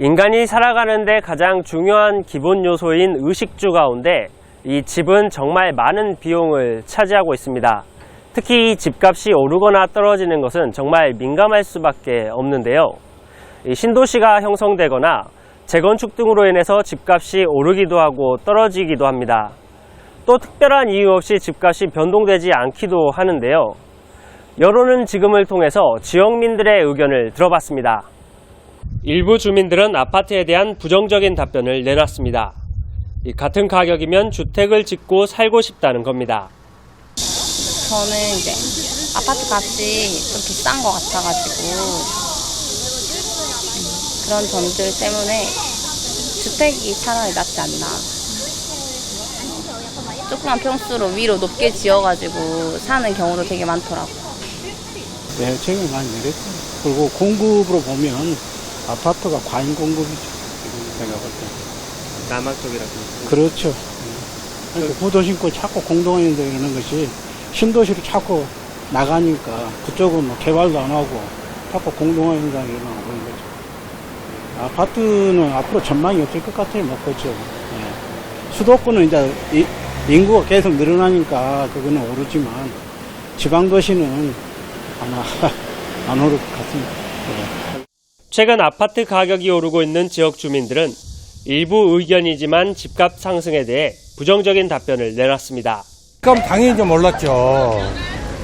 인간이 살아가는데 가장 중요한 기본 요소인 의식주 가운데 이 집은 정말 많은 비용을 차지하고 있습니다. 특히 이 집값이 오르거나 떨어지는 것은 정말 민감할 수밖에 없는데요. 이 신도시가 형성되거나 재건축 등으로 인해서 집값이 오르기도 하고 떨어지기도 합니다. 또 특별한 이유 없이 집값이 변동되지 않기도 하는데요. 여론은 지금을 통해서 지역민들의 의견을 들어봤습니다. 일부 주민들은 아파트에 대한 부정적인 답변을 내놨습니다. 이 같은 가격이면 주택을 짓고 살고 싶다는 겁니다. 저는 이제 아파트 값이 좀 비싼 것 같아가지고 음, 그런 점들 때문에 주택이 차라리 낫지 않나. 조그만 평수로 위로 높게 지어가지고 사는 경우도 되게 많더라고. 네, 책임이 많이 내렸죠. 그리고 공급으로 보면 아파트가 과잉 공급이죠. 지금 제가 볼 때. 남학 쪽이라고. 그렇죠. 그러니까 구도 신고 자꾸 공동화인데 이러는 것이 신도시로 자꾸 나가니까 그쪽은 뭐 개발도 안 하고 자꾸 공동화인다 일어나고 있는 거죠. 아파트는 앞으로 전망이 없을 것 같아요. 못 보죠. 예. 수도권은 이제 이- 인구가 계속 늘어나니까 그거는 오르지만 지방 도시는 아마 안 오를 것 같습니다. 예. 최근 아파트 가격이 오르고 있는 지역 주민들은 일부 의견이지만 집값 상승에 대해 부정적인 답변을 내놨습니다. 그럼 당연히 좀 올랐죠.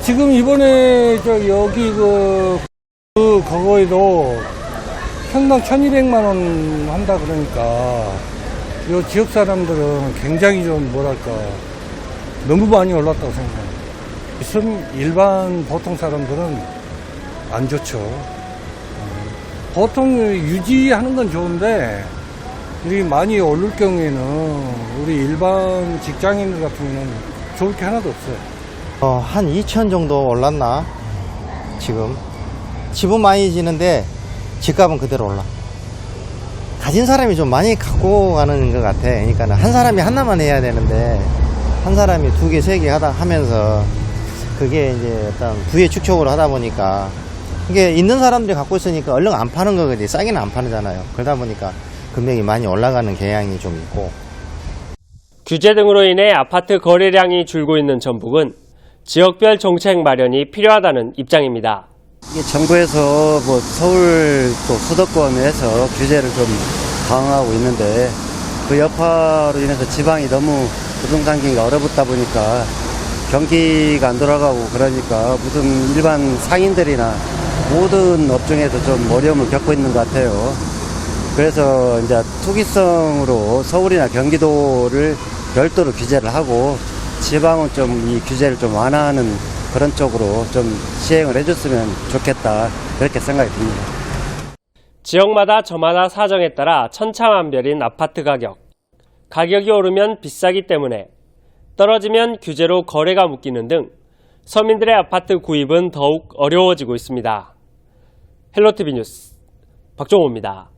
지금 이번에 저 여기 그, 그 거거에도 평당 1200만 원 한다 그러니까 이 지역 사람들은 굉장히 좀 뭐랄까 너무 많이 올랐다고. 있음 일반 보통 사람들은 안 좋죠. 음, 보통 유지하는 건 좋은데 우리 많이 오를 경우에는 우리 일반 직장인들 같은 경우는 좋을 게 하나도 없어요. 어, 한 2천 정도 올랐나? 지금. 집은 많이 지는데 집값은 그대로 올라. 가진 사람이 좀 많이 갖고 가는 것 같아. 그러니까 한 사람이 하나만 해야 되는데 한 사람이 두 개, 세 개 하다 하면서 그게 이제 어떤 부의 축적으로 하다 보니까 이게 있는 사람들이 갖고 있으니까 얼른 안 파는 거거지. 싸게는 안 파잖아요. 그러다 보니까 금액이 많이 올라가는 경향이 좀 있고 규제 등으로 인해 아파트 거래량이 줄고 있는 전북은 지역별 정책 마련이 필요하다는 입장입니다. 이게 정부에서 뭐 서울 또 수도권에서 규제를 좀 강화하고 있는데 그 여파로 인해서 지방이 너무 부동산 경기가 얼어붙다 보니까 경기가 안 돌아가고 그러니까 무슨 일반 상인들이나 모든 업종에서 좀 어려움을 겪고 있는 것 같아요. 그래서 이제 투기성으로 서울이나 경기도를 별도로 규제를 하고 지방은 좀 이 규제를 좀 완화하는 그런 쪽으로 좀 시행을 해줬으면 좋겠다 그렇게 생각이 듭니다. 지역마다 저마다 사정에 따라 천차만별인 아파트 가격. 가격이 오르면 비싸기 때문에 떨어지면 규제로 거래가 묶이는 등 서민들의 아파트 구입은 더욱 어려워지고 있습니다. 헬로티비 뉴스 박종호입니다.